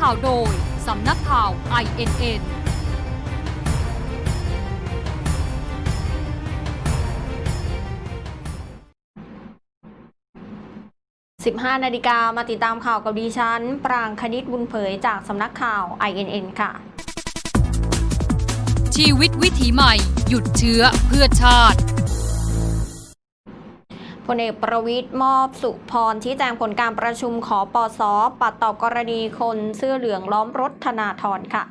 ข่าวโดย สำนักข่าว INN 15 นาฬิกามาติดตามข่าวกับดิฉัน ปรางคณิตบุญเผยจากสำนักข่าว INN ค่ะ ชีวิตวิถีใหม่ หยุดเชื้อเพื่อชาติ พลเอกประวิทย์มอบสุพรชี้แจงผลการประชุมขอปอสอปัดต่อกรณีคนเสื้อเหลืองล้อมรถธนาธรค่ะ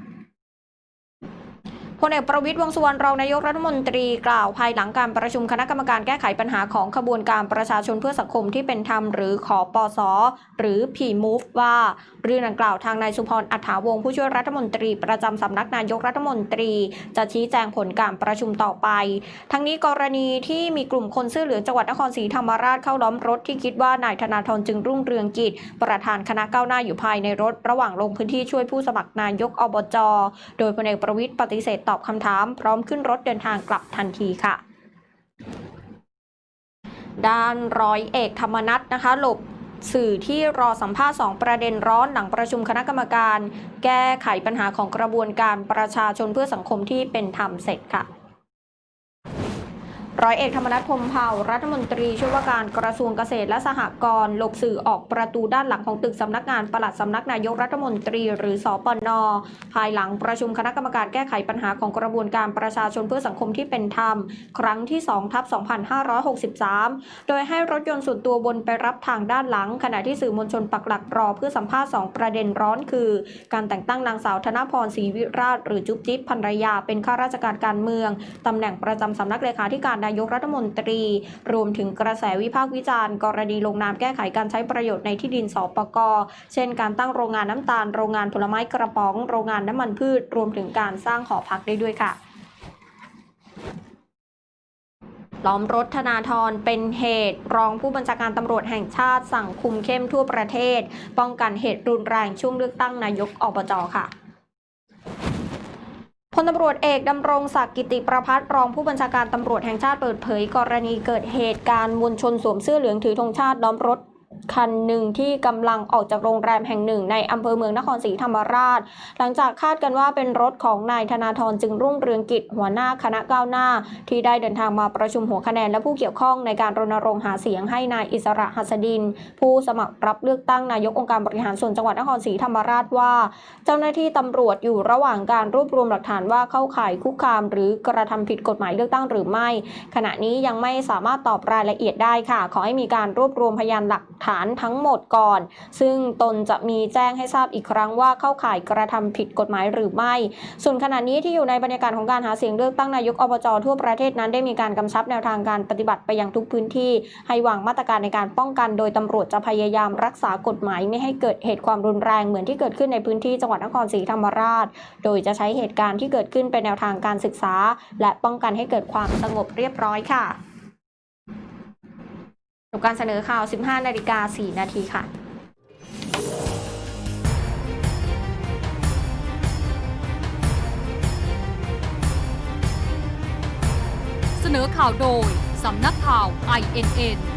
พลเอกประวิทย์วงสุวรรณรองนายกรัฐมนตรีกล่าวภายหลังการประชุมคณะกรรมการแก้ไขปัญหาของขบวนการประชาชนเพื่อสังคมที่เป็นธรรมหรือขอปอสอหรือ P-MOVE ว่าเรื่องดังกล่าวทางนายสุพรอัฐาวงศ์ผู้ช่วยรัฐมนตรี ประจำสำนักนายกรัฐมนตรี จะชี้แจงผลการประชุมต่อไป ทั้งนี้กรณีที่มีกลุ่มคนเสื้อเหลืองจังหวัดนครศรีธรรมราชเข้าล้อมรถที่คิดว่านายธนาธรจึงรุ่งเรืองกิจ ประธานคณะก้าวหน้าอยู่ภายในรถ ระหว่างลงพื้นที่ช่วยผู้สมัครนายกอบจ โดยพลเอกประวิทย์ปฏิเสธตออบคำถาม พร้อมขึ้นรถเดินทางกลับทันทีค่ะ ด้านร้อยเอกธรรมนัฐนะคะหลบสื่อที่รอสัมภาษณ์สองประเด็นร้อนหลังประชุมคณะกรรมการ แก้ไขปัญหาของกระบวนการประชาชนเพื่อสังคมที่เป็นธรรมเสร็จค่ะ ร้อยเอกธรรมนัฐพรมเผ่ารัฐมนตรีช่วยว่าการกระทรวงเกษตรและสหกรณ์หลบสื่อออกประตูด้านหลังของตึกสำนักงานปลัดสำนักนายกรัฐมนตรี หรือสปนภายหลังประชุมคณะกรรมการแก้ไขปัญหาของกระบวนการประชาชนเพื่อสังคมที่เป็นธรรม ครั้งที่2ทับ2563 โดยให้รถยนต์ส่วนตัววนไปรับทางด้านหลัง ขณะที่สื่อมวลชนปักหลักรอเพื่อสัมภาษณ์สองประเด็นร้อนคือ การแต่งตั้งนางสาวธนพรศรีวิราชหรือจุ๊บจิ๊บภรรยาเป็นข้าราชการการเมืองตำแหน่งประจำสำนักเลขาธิการนายายกรัฐมนตรี รวมถึงกระแสวิพากษ์วิจารณ์กรณีลงนามแก้ไขการใช้ประโยชน์ในที่ดินสปกเช่น การตั้งโรงงานน้ำตาล โรงงานผลไม้กระป๋อง โรงงานน้ำมันพืช รวมถึงการสร้างหอพักได้ด้วยค่ะล้อมรถธนาธรเป็นเหตุ รองผู้บัญชาการตำรวจแห่งชาติสั่งคุมเข้มทั่วประเทศ ป้องกันเหตุรุนแรงช่วงเลือกตั้งนายกอบจค่ะ พลตำรวจเอกดำรงศักดิ์กิติประพัฒน์รองผู้บัญชาการตำรวจแห่งชาติเปิดเผย กรณีเกิดเหตุการณ์มวลชนสวมเสื้อเหลืองถือธงชาติล้อมรถ คันหนึ่งที่กำลังออกจากโรงแรมแห่งหนึ่ง ในอำเภอเมืองนครศรีธรรมราช หลังจากคาดกันว่าเป็นรถของนายธนาธรจึงรุ่งเรืองกิจหัวหน้าคณะก้าวหน้า ที่ได้เดินทางมาประชุมหัวคะแนนและผู้เกี่ยวข้องในการรณรงค์หาเสียงให้นายอิสระหัสดิน ผู้สมัครรับเลือกตั้งนายกองค์การบริหารส่วนจังหวัดนครศรีธรรมราชว่า เจ้าหน้าที่ตำรวจอยู่ระหว่างการรวบรวมหลักฐานว่าเข้าข่ายคุกคาม หรือกระทำผิดกฎหมายเลือกตั้งหรือไม่ ขณะนี้ยังไม่สามารถตอบรายละเอียดได้ค่ะ ขอให้มีการรวบรวมพยานหลักฐานทั้งหมดก่อน ซึ่งตนจะมีแจ้งให้ทราบอีกครั้งว่าเข้าข่ายกระทำผิดกฎหมายหรือไม่ ส่วนขณะนี้ที่อยู่ในบรรยากาศของการหาเสียงเลือกตั้งนายกอบจทั่วประเทศนั้นได้มีการกำชับแนวทางการปฏิบัติไปยังทุกพื้นที่ ให้วางมาตรการในการป้องกัน โดยตำรวจจะพยายามรักษากฎหมายไม่ให้เกิดเหตุความรุนแรงเหมือนที่เกิดขึ้นในพื้นที่จังหวัดนครศรีธรรมราช โดยจะใช้เหตุการณ์ที่เกิดขึ้นเป็นแนวทางการศึกษา และป้องกันให้เกิดความสงบเรียบร้อยค่ะ จบการเสนอข่าว 15 นาฬิกา 4 นาทีค่ะเสนอข่าวโดย สำนักข่าว INN